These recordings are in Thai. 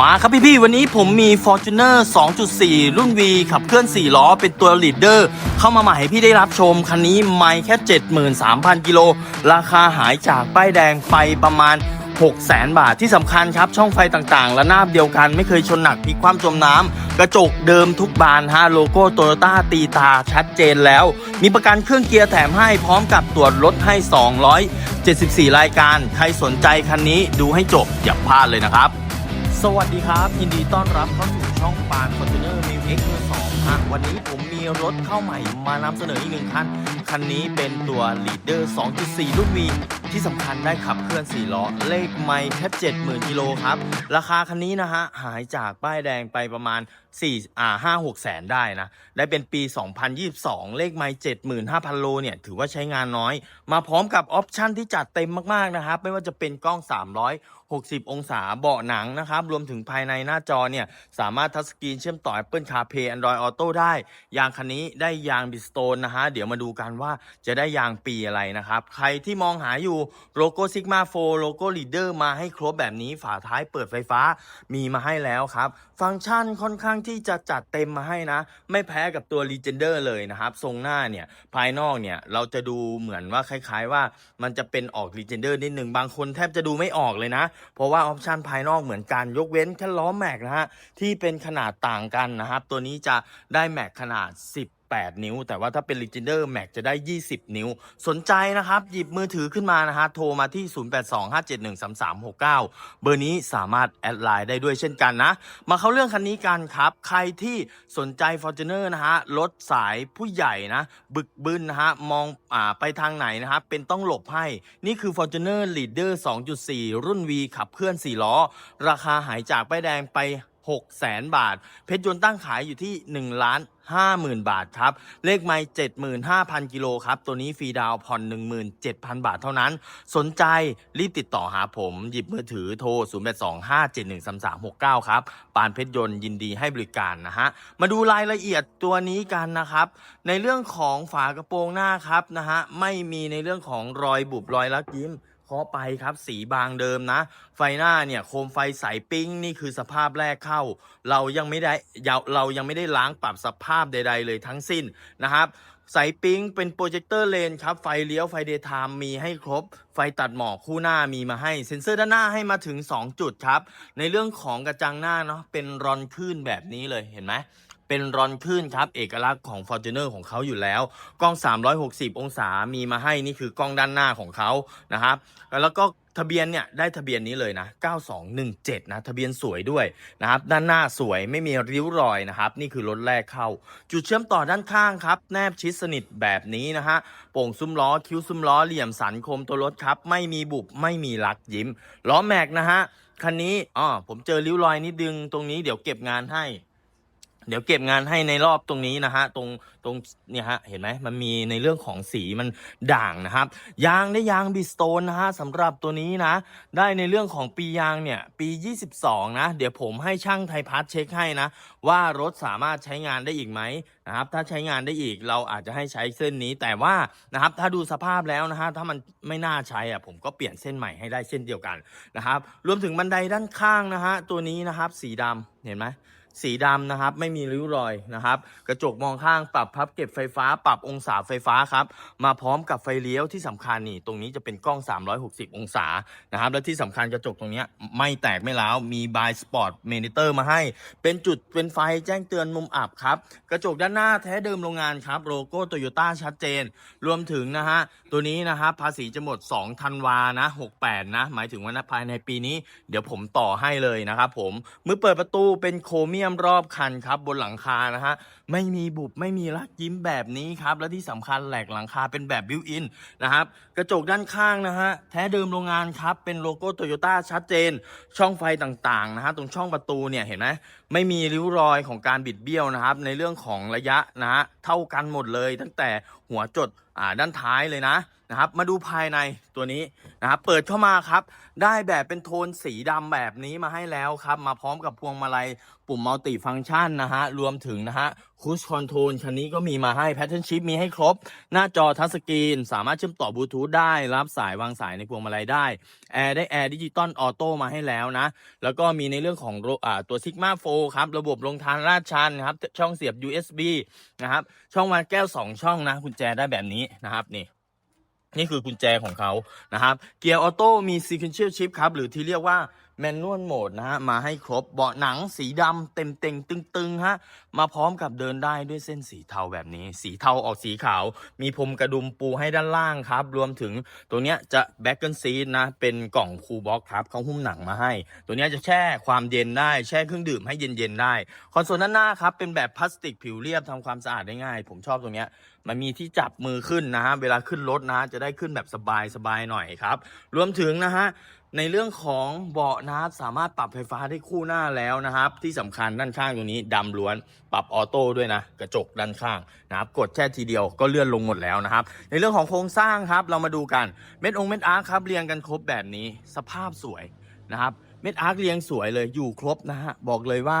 มาครับพี่พี่ๆวันนี้ผมมี Fortuner 2.4 รุ่น V ขับเคลื่อน 4 ล้อ เป็นตัว Leader เข้ามาใหม่ให้พี่ได้รับชม คันนี้ไม่แค่ 73,000 กิโล ราคาหายจากป้ายแดงไปประมาณ 600,000 บาทที่สำคัญครับ ช่องไฟต่างๆ และหน้าบเดียวกันไม่เคยชนหนักพลิกคว่ำจมน้ำกระจกเดิมทุกบานฮะโลโก้โตโยต้าตีตาชัดเจนแล้ว มีประกันเครื่องเกียร์แถมให้พร้อมกับตรวจรถให้ 274 รายการ ใครสนใจคันนี้ดูให้จบอย่าพลาดเลยนะครับ สวัสดีครับ ยินดีต้อนรับเข้าสู่ช่องปานคอนเทนเนอร์มิวเอ็กซ์มือสองฮะวันนี้ผมมีรถเข้าใหม่มานำเสนออีกหนึ่งคัน คันนี้เป็นตัว Leader 2.4 รุ่น V ที่สำคัญได้ขับเคลื่อน4ล้อ เลขไม่แค่70,000กิโลครับ ราคาคันนี้นะฮะ หายจากป้ายแดงไปประมาณ4อ่า5 6แสนได้นะ ได้เป็นปี 2022 เลขไม่75,000 โลเนี่ย ถือว่าใช้งานน้อย มาพร้อมกับออปชั่นที่จัดเต็มมากๆนะครับ ไม่ว่าจะเป็นกล้อง 360 องศาเบาะหนังนะครับ รวมถึงภายในหน้าจอเนี่ย สามารถทัชสกรีนเชื่อมต่อ Apple CarPlay Android Auto ได้ ยางคันนี้ได้ยางบิสโตนนะฮะ เดี๋ยวมาดูกันว่าจะได้ยางปีอะไรนะครับ ใครที่มองหาอยู่โลโก้ Sigma 4โลโก้ Leader มาให้ครบแบบนี้ฝาท้ายเปิดไฟฟ้ามีมาให้แล้วครับ ฟังก์ชันค่อนข้างที่จะจัดเต็มมาให้นะ ไม่แพ้กับตัว Legender เลยนะครับ ทรงหน้าเนี่ย ภายนอกเนี่ย เราจะดูเหมือนว่าคล้ายๆว่ามันจะเป็นออก Legender นิดหนึ่งบางคนแทบจะดูไม่ออกเลยนะ เพราะว่าออปชันภายนอกเหมือนกันยกเว้นแค่ล้อแม็กนะฮะที่เป็นขนาดต่างกันนะครับตัวนี้จะได้แม็กขนาด 8 นิ้ว แต่ว่าถ้าเป็น Legender Max จะได้ 20 นิ้ว สนใจนะครับ หยิบมือถือขึ้นมานะฮะ โทรมาที่ 0825713369 เบอร์นี้สามารถแอดไลน์ได้ด้วยเช่นกันนะ มาเข้าเรื่องคันนี้กันครับ ใครที่สนใจ Fortuner นะฮะ รถสายผู้ใหญ่นะ บึกบึนนะฮะ มองอ่าไปทางไหนนะครับ เป็นต้องหลบให้ นี่คือ Fortuner Leader 2.4 รุ่น V ขับเคลื่อน 4 ล้อ ราคาหายจากป้ายแดงไป 6แสนบาท เพชรยนต์ตั้งขายอยู่ที่ 1 ล้าน50,000 บาทครับ เลขไม่75,000 กิโลครับ ตัวนี้ฟรีดาวผ่อน 17,000 บาทเท่านั้น สนใจรีบติดต่อหาผม หยิบมือถือโทร 0825713369 ครับ ปานเพชรยนต์ยินดีให้บริการนะฮะ มาดูรายละเอียดตัวนี้กันนะครับ ในเรื่องของฝากระโปรงหน้าครับนะฮะ ไม่มีในเรื่องของรอยบุบรอยลักยิ้ม เคาะไปครับสีบางเดิมนะ ไฟหน้าเนี่ยโคมไฟใสปิ้งนี่คือสภาพแรกเข้า เรายังไม่ได้เราเรายังไม่ได้ล้างปรับสภาพใด ๆ เลยทั้งสิ้นนะครับใสปิ้งเป็นโปรเจคเตอร์เลนครับ ไฟเลี้ยวไฟเดย์ไทม์มีให้ครบ ไฟตัดหมอกคู่หน้ามีมาให้ เซ็นเซอร์ด้านหน้าให้มาถึง 2 จุดครับ ในเรื่องของกระจังหน้าเนาะเป็นรอนคลื่นแบบนี้เลยเห็นไหม เป็นรอนคลื่นครับเอกลักษณ์ของ Fortuner ของเขาอยู่แล้ว กล้อง 360 องศามีมาให้นี่คือกล้องด้านหน้าของเขานะครับแล้วก็ทะเบียนเนี่ยได้ทะเบียนนี้เลยนะ 9217 นะทะเบียนสวยด้วยนะครับด้านหน้าสวยไม่มีริ้วรอยนะครับ นี่คือรถแรกเข้า จุดเชื่อมต่อด้านข้างครับ แนบชิดสนิทแบบนี้นะฮะโป่งซุ้มล้อคิ้วซุ้มล้อเหลี่ยมสันคมตัวรถครับ ไม่มีบุบไม่มีลักยิ้มล้อแม็กนะฮะคันนี้อ๋อผมเจอริ้วรอยนิดนึงตรงนี้เดี๋ยวเก็บงานให้ เดี๋ยวเก็บงานให้ในรอบตรงนี้นะฮะตรงตรงเนี่ยฮะเห็นไหมมันมีในเรื่องของสีมันด่างนะครับยางได้ยางบิสโตนนะฮะสำหรับตัวนี้นะ ได้ในเรื่องของปียางเนี่ยปี 22 นะ เดี๋ยวผมให้ช่างไทยพัฒน์เช็คให้นะ ว่ารถสามารถใช้งานได้อีกไหมนะครับถ้าใช้งานได้อีกเราอาจจะให้ใช้เส้นนี้ แต่ว่านะครับถ้าดูสภาพแล้วนะฮะถ้ามันไม่น่าใช้อะผมก็เปลี่ยนเส้นใหม่ให้ได้เส้นเดียวกันนะครับรวมถึงบันไดด้านข้างนะฮะตัวนี้นะครับสีดำเห็นไหม สีดำนะครับ ไม่มีริ้วรอยนะครับ กระจกมองข้างปรับพับเก็บไฟฟ้า ปรับองศาไฟฟ้าครับ มาพร้อมกับไฟเลี้ยวที่สำคัญนี่ตรงนี้จะเป็นกล้อง 360 องศานะครับ และที่สำคัญกระจกตรงนี้ไม่แตกไม่ร้าวมีบายสปอร์ตเมนิเตอร์มาให้ เป็นจุดเป็นไฟแจ้งเตือนมุมอับครับ กระจกด้านหน้าแท้เดิมโรงงานครับโลโก้โตโยต้าชัดเจน รวมถึงนะฮะตัวนี้นะครับภาษีจะหมด2ธันวานะ68นะหมายถึงว่าภายในปีนี้ เดี๋ยวผมต่อให้เลยนะครับผมมือเปิดประตูเป็นโครเมียมรอบคันครับบนหลังคานะฮะไม่มีบุบไม่มีลักยิ้มแบบนี้ครับและที่สำคัญแหลกหลังคาเป็นแบบบิวอินนะครับกระจกด้านข้างนะฮะแท้เดิมโรงงานครับเป็นโลโก้โตโยต้าชัดเจน ช่องไฟต่างๆนะฮะตรงช่องประตูเนี่ยเห็นไหมไม่มีริ้วรอยของการบิดเบี้ยวนะครับ ในเรื่องของระยะนะฮะเท่ากันหมดเลย ตั้งแต่หัวจดอ่าด้านท้ายเลยนะ นะครับ มาดูภายในตัวนี้นะครับ เปิดเข้ามาครับ ได้แบบเป็นโทนสีดำแบบนี้มาให้แล้วครับ มาพร้อมกับพวงมาลัยปุ่มมัลติฟังก์ชันนะฮะ รวมถึงนะฮะคูชคอนโทรลคันนี้ก็มีมาให้แพทเทิร์นชิพมีให้ครบ หน้าจอทัชสกรีน สามารถเชื่อมต่อบลูทูธได้ รับสายวางสายในพวงมาลัยได้ แอร์ได้แอร์ดิจิตอลออโต้มาให้แล้วนะ แล้วก็มีในเรื่องของอตัว Sigma 4ครับ ระบบลงทางลาดชันนะครับ ช่องเสียบ USB นะครับ ช่องวางแก้ว 2 ช่องนะกุญแจได้แบบนี้นะครับนี่ นี่คือกุญแจของเขานะครับเกียร์ออโต้มี sequential shift ครับหรือที่เรียกว่า manual mode นะฮะมาให้ครบเบาะหนังสีดำเต็มเต็งตึงๆฮะมาพร้อมกับเดินได้ด้วยเส้นสีเทาแบบนี้ สีเทาออกสีขาว มีพรมกระดุมปูให้ด้านล่างครับ รวมถึงตัวเนี้ยจะ back and seat นะ เป็นกล่องคูลบ็อกครับเขาหุ้มหนังมาให้ ตัวเนี้ยจะแช่ความเย็นได้แช่เครื่องดื่มให้เย็นๆได้ คอนโซลด้านหน้าครับเป็นแบบพลาสติกผิวเรียบทำความสะอาดได้ง่าย ผมชอบตรงเนี้ยมันมีที่จับมือขึ้นนะฮะเวลาขึ้นรถนะ จะได้ขึ้นแบบสบายสบายหน่อยครับ รวมถึงนะฮะ ในเรื่องของเบาะนะครับสามารถปรับไฟฟ้าได้คู่หน้าแล้วนะครับ ที่สำคัญด้านข้างตรงนี้ดำล้วน ปรับออโต้ด้วยนะ กระจกด้านข้างนะครับกดแค่ทีเดียวก็เลื่อนลงหมดแล้วนะครับ ในเรื่องของโครงสร้างครับเรามาดูกันเม็ดองค์เม็ดอาร์คครับเรียงกันครบแบบนี้สภาพสวยนะครับ เม็ดอาร์คเรียงสวยเลยอยู่ครบนะฮะบอกเลยว่า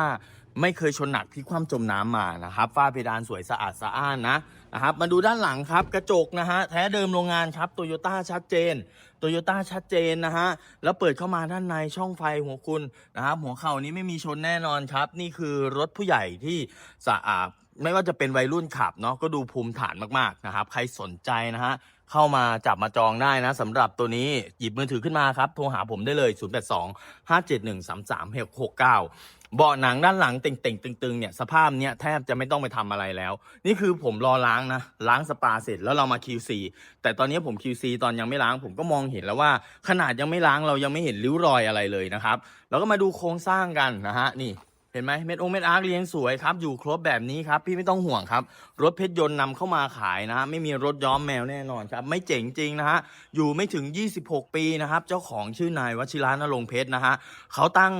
ไม่เคยชนหนักที่ความจมน้ำมานะครับฝ้าเพดานสวยสะอาดสะอ้านนะนะครับ มาดูด้านหลังครับ กระจกนะฮะแท้เดิมโรงงานครับโตโยต้าชัดเจน โตโยต้าชัดเจนนะฮะ แล้วเปิดเข้ามาด้านในช่องไฟหัวคุณนะครับหัวเข่านี้ไม่มีชนแน่นอนครับ นี่คือรถผู้ใหญ่ที่สะอาดไม่ว่าจะเป็นวัยรุ่นขับเนาะก็ดูภูมิฐานมากๆนะครับ ใครสนใจนะฮะ เข้ามาจับมาจองได้นะสำหรับตัวนี้หยิบมือถือขึ้นมาครับ โทรหาผมได้เลย 082 571 3369เบาะหนังด้านหลังเต่งๆตึงๆเนี่ยสภาพเนี้ยแทบจะไม่ต้องไปทำอะไรแล้ว นี่คือผมรอล้างนะ ล้างสปาเสร็จแล้วเรามา QC แต่ตอนนี้ผม QC ตอนยังไม่ล้างผมก็มองเห็นแล้วว่า ขนาดยังไม่ล้างเรายังไม่เห็นริ้วรอยอะไรเลยนะครับแล้วก็มาดูโครงสร้างกันนะฮะนี่ ห็นไหมเม็ดองเม็ดอาร์คเลี้ยงสวยครับ อยู่ครบแบบนี้ครับ พี่ไม่ต้องห่วงครับ รถเพชรยนต์นำเข้ามาขายนะฮะไม่มีรถย้อมแมวแน่นอนครับ ไม่เจ๋งจริงนะฮะอยู่ไม่ถึง 26 ปีนะครับ เจ้าของชื่อนายวัชิรานรงเพชรนะฮะเขาตั้ง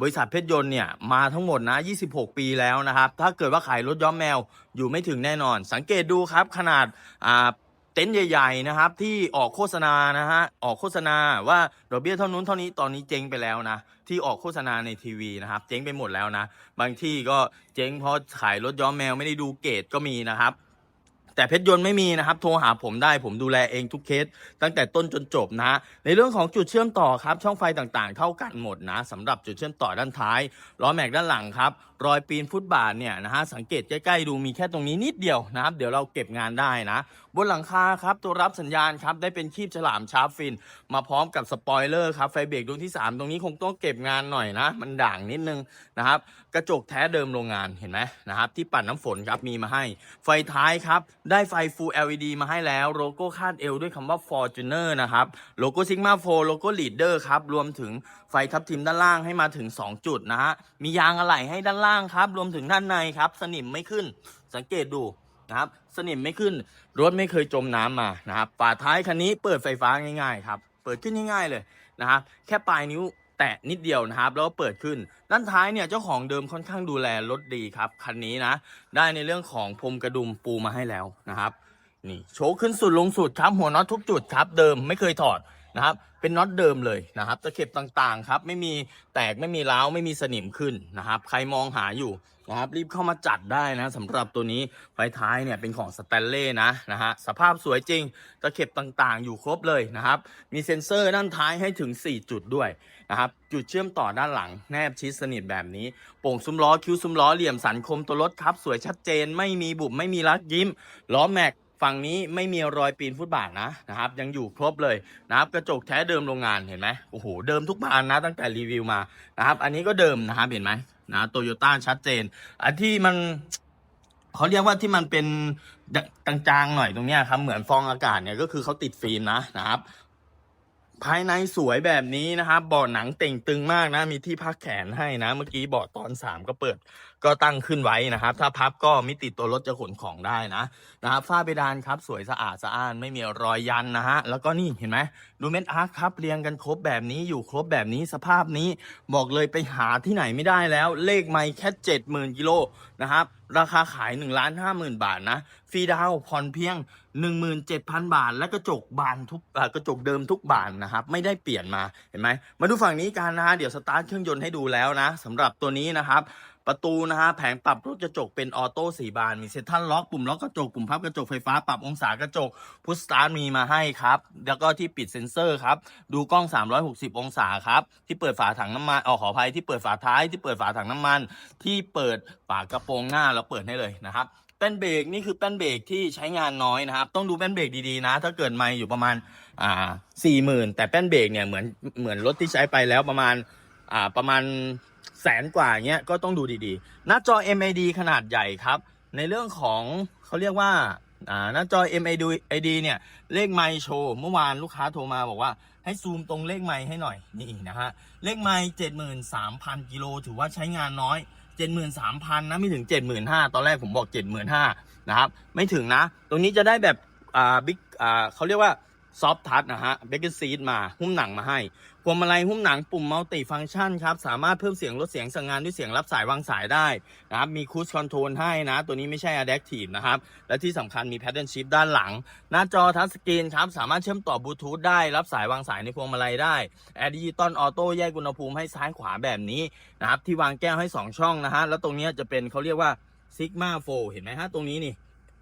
บริษัทเพชรยนต์เนี่ยมาทั้งหมดนะ 26 ปีแล้วนะครับ ถ้าเกิดว่าขายรถย้อมแมวอยู่ไม่ถึงแน่นอน สังเกตดูครับขนาดอ่า เต็นท์ใหญ่ ๆ นะครับ ที่ออกโฆษณานะฮะออกโฆษณาว่าดอกเบี้ยเท่านู้นเท่านี้ตอนนี้เจ๊งไปแล้วนะ ที่ออกโฆษณาในทีวีนะครับ เจ๊งไปหมดแล้วนะ บางที่ก็เจ๊งเพราะขายรถย้อมแมวไม่ได้ดูเกรดก็มีนะครับแต่เพชรยนต์ไม่มีนะครับ โทรหาผมได้ผมดูแลเองทุกเคส ตั้งแต่ต้นจนจบนะฮะในเรื่องของจุดเชื่อมต่อครับ ช่องไฟต่างๆ เท่ากันหมดนะสำหรับจุดเชื่อมต่อด้านท้ายล้อแม็กด้านหลังครับ รอยปีนฟุตบาทเนี่ยนะฮะสังเกตใกล้ๆดูมีแค่ตรงนี้นิดเดียวนะครับ เดี๋ยวเราเก็บงานได้นะ บนหลังคาครับตัวรับสัญญาณครับได้เป็นคีบฉลามชาร์ปฟิน มาพร้อมกับสปอยเลอร์ครับไฟเบรกดวงที่ 3 ตรงนี้คงต้องเก็บงานหน่อยนะ มันด่างนิดนึงนะครับ กระจกแท้เดิมโรงงานเห็นไหมนะครับที่ปัดน้ำฝนครับมีมาให้ ไฟท้ายครับได้ไฟ Full LED มาให้แล้วโลโก้คาดเอวด้วยคำว่า Fortuner นะครับโลโก้ Sigma 4โลโก้ Leader ครับรวมถึงไฟทับทิมด้านล่างให้มาถึง 2 จุดนะฮะมียางอะไหล่ให้ด้านล่างครับ รวมถึงด้านในครับ สนิมไม่ขึ้น สังเกตดูนะครับ สนิมไม่ขึ้น รถไม่เคยจมน้ำมานะครับ ฝาท้ายคันนี้เปิดไฟฟ้าง่ายๆครับ เปิดขึ้นง่ายๆเลยนะครับ แค่ปลายนิ้วแตะนิดเดียวนะครับ แล้วเปิดขึ้น ด้านท้ายเนี่ยเจ้าของเดิมค่อนข้างดูแลรถดีครับ คันนี้นะ ได้ในเรื่องของพรมกระดุมปูมาให้แล้วนะครับ นี่โชว์ขึ้นสุดลงสุดครับ หัวน็อตทุกจุดครับ เดิมไม่เคยถอด นะครับ เป็นน็อตเดิมเลยนะครับ ตะเข็บต่างๆครับ ไม่มีแตกไม่มีร้าวไม่มีสนิมขึ้นนะครับ ใครมองหาอยู่นะครับรีบเข้ามาจัดได้นะสำหรับตัวนี้ไฟท้ายเนี่ยเป็นของสแตนเล่นะนะฮะสภาพสวยจริง ตะเข็บต่างๆ อยู่ครบเลยนะครับ มีเซ็นเซอร์ด้านท้ายให้ถึง 4 จุดด้วยนะครับจุดเชื่อมต่อด้านหลังแนบชิดสนิทแบบนี้ โป่งซุ้มล้อคิ้วซุ้มล้อเหลี่ยมสันคมตัวรถครับ สวยชัดเจนไม่มีบุบไม่มีรักยิ้มล้อแม็ก ฝั่งนี้ไม่มีรอยปีนฟุตบาทนะนะครับยังอยู่ครบเลยนะครับกระจกแท้เดิมโรงงานเห็นไหมโอ้โหเดิมทุกบานนะตั้งแต่รีวิวมานะครับอันนี้ก็เดิมนะครับเห็นไหมนะโตโยต้าชัดเจน อันที่มันเขาเรียกว่าที่มันเป็นจางๆหน่อยตรงเนี้ยครับเหมือนฟองอากาศเนี่ยก็คือเขาติดฟิล์มนะนะครับ ภายในสวยแบบนี้นะครับเบาะหนังเต่งตึงมากนะ มีที่พักแขนให้นะ เมื่อกี้เบาะตอนสามก็เปิด ก็ตั้งขึ้นไว้นะครับ ถ้าพับก็มิติตัวรถจะขนของได้นะนะครับฝ้าเพดานครับสวยสะอาดสะอ้านไม่มีรอยยันนะฮะ แล้วก็นี่เห็นไหมดูเม็ดอาร์คครับเรียงกันครบแบบนี้อยู่ครบแบบนี้สภาพนี้บอกเลยไปหาที่ไหนไม่ได้แล้ว เลขไม่แค่เจ็ดหมื่นกิโลนะครับราคาขาย1นึ่งล้านห้าหมื่นบาทนะฟรีดาวน์ผ่อนเพียง 17,000 บาท และกระจกบานทุกกระจกเดิมทุกบานนะครับ ไม่ได้เปลี่ยนมาเห็นไหมมาดูฝั่งนี้กันนะฮะเดี๋ยวสตาร์ทเครื่องยนต์ให้ดูแล้วนะสำหรับตัวนี้นะครับประตูนะฮะแผงปรับรถกระจกเป็นออโต้สี่บาน มีเซ็นทรัลล็อกปุ่มล็อกกระจกปุ่มพับกระจกไฟฟ้าปรับองศากระจกพุชสตาร์ทมีมาให้ครับ แล้วก็ที่ปิดเซ็นเซอร์ครับ ดูกล้อง 360 องศาครับ ที่เปิดฝาถังน้ำมันออขออภัยที่เปิดฝาท้ายที่เปิดฝาถังน้ำมัน ที่เปิดฝากระโปรงหน้าแล้วเปิดให้เลยนะครับ แป้นเบรกนี่คือแป้นเบรกที่ใช้งานน้อยนะครับ ต้องดูแป้นเบรกดีๆนะ ถ้าเกิดไม่อยู่ประมาณอ่าสี่หมื่นแต่แป้นเบรกเนี่ยเหมือนเหมือนรถที่ใช้ไปแล้วประมาณอ่าประมาณแสนกว่าเงี้ยก็ต้องดูดีๆ หน้าจอ MID ขนาดใหญ่ครับ ในเรื่องของเขาเรียกว่าอ่าหน้าจอ MID เนี่ยเลขไมค์โชว์เมื่อวานลูกค้าโทรมาบอกว่าให้ซูมตรงเลขไมค์ให้หน่อยนี่นะฮะเลขไมค์เจ็ดหมื่นสามพันกิโลถือว่าใช้งานน้อย เจ็ดหมื่นสามพันนะไม่ถึงเจ็ดหมื่นห้าตอนแรกผมบอกเจ็ดหมื่นห้านะครับ ไม่ถึงนะ ตรงนี้จะได้แบบอ่าบิ๊กอ่าเขาเรียกว่า ซอฟทัชนะฮะเบเกอร์ซีดมาหุ้มหนังมาให้พวงมาลัยหุ้มหนังปุ่มมัลติฟังก์ชันครับ สามารถเพิ่มเสียงลดเสียงสั่งงานด้วยเสียงรับสายวางสายได้นะครับมีคูชคอนโทรลให้นะ ตัวนี้ไม่ใช่ Adaptive นะครับ และที่สำคัญมี Pattern Shift ด้านหลัง หน้าจอทัชสกรีนครับ สามารถเชื่อมต่อบลูทูธได้รับสายวางสายในพวงมาลัยได้แอร์ดิจิตอลออโต้แยกอุณหภูมิให้ซ้ายขวาแบบนี้นะครับที่วางแก้วให้ 2 ช่องนะฮะแล้วตรงนี้จะเป็นเขาเรียกว่า Sigma 4เห็นไหมฮะตรงนี้นี่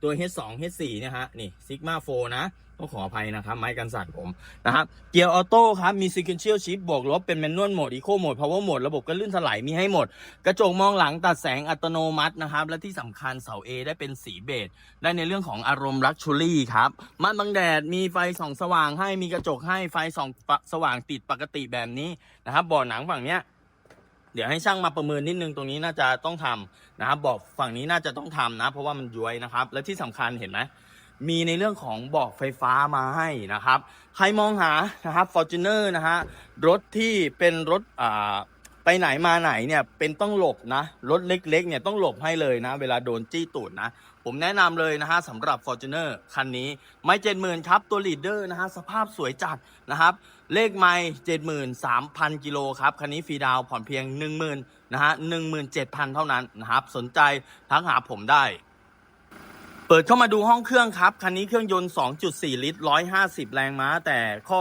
ตัว H2 H4 นี่ยฮะนี่ Sigma 4นะ ต้องขออภัยนะครับ ไม้กันสั่นผมนะครับเกียร์ออโต้ครับ มี sequential shift บวกลบเป็น manual mode eco mode power mode ระบบกันลื่นถลายมีให้หมด กระจกมองหลังตัดแสงอัตโนมัตินะครับ และที่สำคัญเสา A ได้เป็นสีเบจได้ในเรื่องของอารมณ์ลักชูรี่ครับม่านบังแดดมีไฟส่องสว่างให้มีกระจกให้ไฟส่องสว่างติดปกติแบบนี้นะครับบ่อหนังฝั่งเนี้ยเดี๋ยวให้ช่างมาประเมินนิดนึงตรงนี้น่าจะต้องทำนะครับบอกฝั่งนี้น่าจะต้องทำนะ เพราะว่ามันย้วยนะครับ และที่สำคัญเห็นไหม มีในเรื่องของบอกไฟฟ้ามาให้นะครับ ใครมองหานะครับ Fortuner นะฮะรถที่เป็นรถอ่าไปไหนมาไหนเนี่ยเป็นต้องหลบนะ รถเล็กๆเนี่ยต้องหลบให้เลยนะ เวลาโดนจี้ตูดนะ ผมแนะนำเลยนะฮะสำหรับ Fortuner คันนี้ไม่เจ็ดหมื่นครับ ตัวลีดเดอร์นะฮะสภาพสวยจัดนะครับ เลขไม่เจ็ดหมื่นสามพันกิโลครับ คันนี้ฟรีดาวผ่อนเพียงหนึ่งหมื่นนะฮะหนึ่งหมื่นเจ็ดพันเท่านั้นนะครับ สนใจทักหาผมได้ เปิดเข้ามาดูห้องเครื่องครับ คันนี้เครื่องยนต์ 2.4 ลิตร 150 แรงม้า แต่ข้อ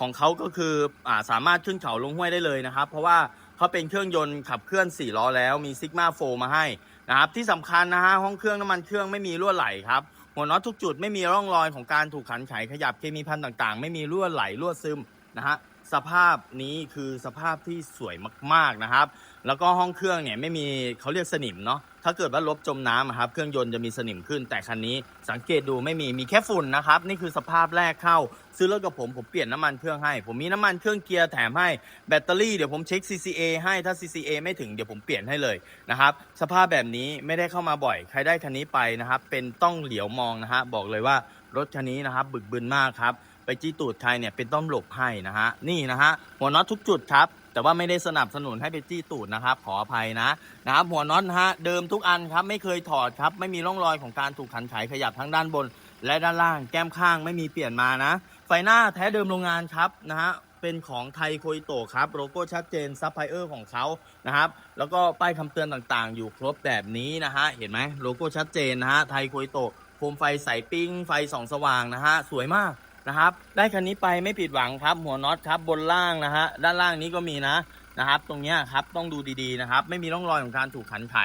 ของเขาก็คืออ่าสามารถขึ้นเขาลงห้วยได้เลยนะครับ เพราะว่าเขาเป็นเครื่องยนต์ขับเคลื่อน 4 ล้อแล้ว มีซิกมาโฟมาให้นะครับ ที่สำคัญนะฮะ ห้องเครื่องน้ำมันเครื่องไม่มีรั่วไหลครับ หัวน็อตทุกจุดไม่มีร่องรอยของการถูกขันไขขยับเคมีพันต่างๆ ไม่มีรั่วไหลรั่วซึมนะฮะ สภาพนี้คือสภาพที่สวยมากๆนะครับ แล้วก็ห้องเครื่องเนี่ยไม่มีเขาเรียกสนิมเนาะถ้าเกิดว่าลบจมน้ำอะครับเครื่องยนต์จะมีสนิมขึ้น แต่คันนี้สังเกตดูไม่มีมีแค่ฝุ่นนะครับนี่คือสภาพแรกเข้า ซื้อรถกับผมผมเปลี่ยนน้ำมันเครื่องให้ ผมมีน้ำมันเครื่องเกียร์แถมให้แบตเตอรี่เดี๋ยวผมเช็ค CCA ให้ถ้า CCA ไม่ถึงเดี๋ยวผมเปลี่ยนให้เลยนะครับสภาพแบบนี้ไม่ได้เข้ามาบ่อย ใครได้คันนี้ไปนะครับเป็นต้องเหลียวมองนะฮะบอกเลยว่ารถคันนี้นะครับบึกบึนมากครับไปจี้ตูดใครเนี่ยเป็นต้อมหลบให้นะฮะนี่นะฮะหัวน็อตทุกจุดครับ แต่ว่าไม่ได้สนับสนุนให้ไปจี้ตูดนะครับ ขออภัยนะนะครับหัวน็อตฮะเดิมทุกอันครับไม่เคยถอดครับไม่มีร่องรอยของการถูกขันไขขยับทั้งด้านบน และด้านล่างแก้มข้างไม่มีเปลี่ยนมานะ ไฟหน้าแท้เดิมโรงงานครับนะฮะเป็นของไทยโคยโตครับโลโก้ชัดเจนซับไพเออร์ของเขานะครับ แล้วก็ป้ายคำเตือนต่างๆ อยู่ครบแบบนี้นะฮะเห็นไหมโลโก้ชัดเจนนะฮะไทยโคยโตโคมไฟใสปิ้งไฟส่องสว่างนะฮะสวยมาก นะครับ ได้คันนี้ไปไม่ผิดหวังครับ หัวน็อตครับบนล่างนะฮะด้านล่างนี้ก็มีนะนะครับ ตรงเนี้ยครับต้องดูดีๆนะครับ ไม่มีร่องรอยของการถูกขันไถ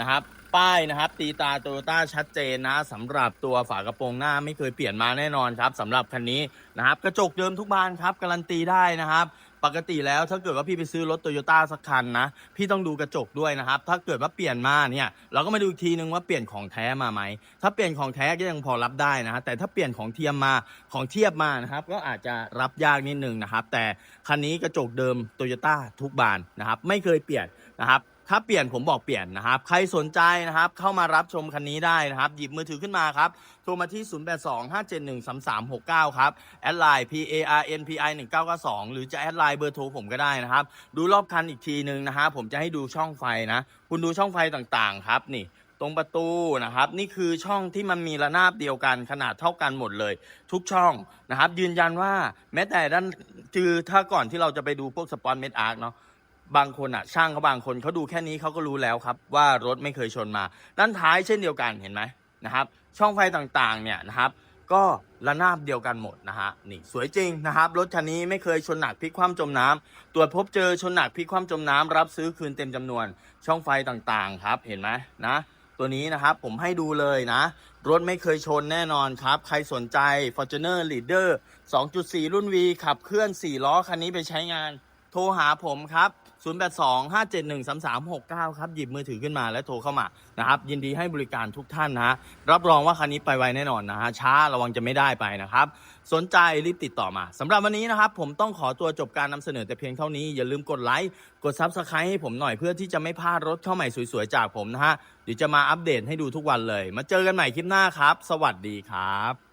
นะครับ ป้ายนะครับ ตีตาโตโยต้าชัดเจนนะสำหรับตัวฝากระโปรงหน้าไม่เคยเปลี่ยนมาแน่นอนครับสำหรับคันนี้นะครับ กระจกเดิมทุกบานครับการันตีได้นะครับ ปกติแล้วถ้าเกิดว่าพี่ไปซื้อรถโตโยต้าสักคันนะ พี่ต้องดูกระจกด้วยนะครับ ถ้าเกิดว่าเปลี่ยนมาเนี่ย เราก็มาดูอีกทีนึงว่าเปลี่ยนของแท้มาไหม ถ้าเปลี่ยนของแท้ก็ยังพอรับได้นะฮะแต่ถ้าเปลี่ยนของเทียมมาของเทียบมานะครับ ก็อาจจะรับยากนิดนึงนะครับ แต่คันนี้กระจกเดิมโตโยต้าทุกบานนะครับ ไม่เคยเปลี่ยนนะครับ ถ้าเปลี่ยนผมบอกเปลี่ยนนะครับ ใครสนใจนะครับ เข้ามารับชมคันนี้ได้นะครับ หยิบมือถือขึ้นมาครับโทรมาที่ 0825713369 ครับแอดไลน์ P A R N P I 1992หรือจะแอดไลน์เบอร์โทรผมก็ได้นะครับ ดูรอบคันอีกทีนึงนะฮะผมจะให้ดูช่องไฟนะ คุณดูช่องไฟต่างๆ ครับนี่ตรงประตูนะครับนี่คือช่องที่มันมีระนาบเดียวกันขนาดเท่ากันหมดเลย ทุกช่องนะครับ ยืนยันว่าแม้แต่ด้านคือถ้าก่อนที่เราจะไปดูพวกสปอนเมดอาร์คเนาะ บางคนอะ ช่างเขาบางคนเขาดูแค่นี้เขาก็รู้แล้วครับ ว่ารถไม่เคยชนมา ด้านท้ายเช่นเดียวกันเห็นไหมนะครับ ช่องไฟต่างๆเนี่ยนะครับก็ระนาบเดียวกันหมดนะฮะนี่สวยจริงนะครับ รถคันนี้ไม่เคยชนหนักพลิกคว่ำจมน้ำตรวจพบเจอชนหนักพลิกคว่ำจมน้ำรับซื้อคืนเต็มจำนวน ช่องไฟต่างๆครับ เห็นไหมนะ ตัวนี้นะครับผมให้ดูเลยนะ รถไม่เคยชนแน่นอนครับ ใครสนใจ Fortuner Leader 2.4 รุ่น V ขับเคลื่อน 4 ล้อคันนี้ไปใช้งาน โทรหาผมครับ 0825713369 ครับ หยิบมือถือขึ้นมาและโทรเข้ามานะครับ ยินดีให้บริการทุกท่านนะฮะรับรองว่าคันนี้ไปไวแน่นอนนะฮะช้าระวังจะไม่ได้ไปนะครับ สนใจรีบติดต่อมาสำหรับวันนี้นะครับ ผมต้องขอตัวจบการนำเสนอแต่เพียงเท่านี้ อย่าลืมกดไลค์กด Subscribe ให้ผมหน่อยเพื่อที่จะไม่พลาดรถเข้าใหม่สวยๆจากผมนะฮะเดี๋ยวจะมาอัปเดตให้ดูทุกวันเลย มาเจอกันใหม่คลิปหน้าครับ สวัสดีครับ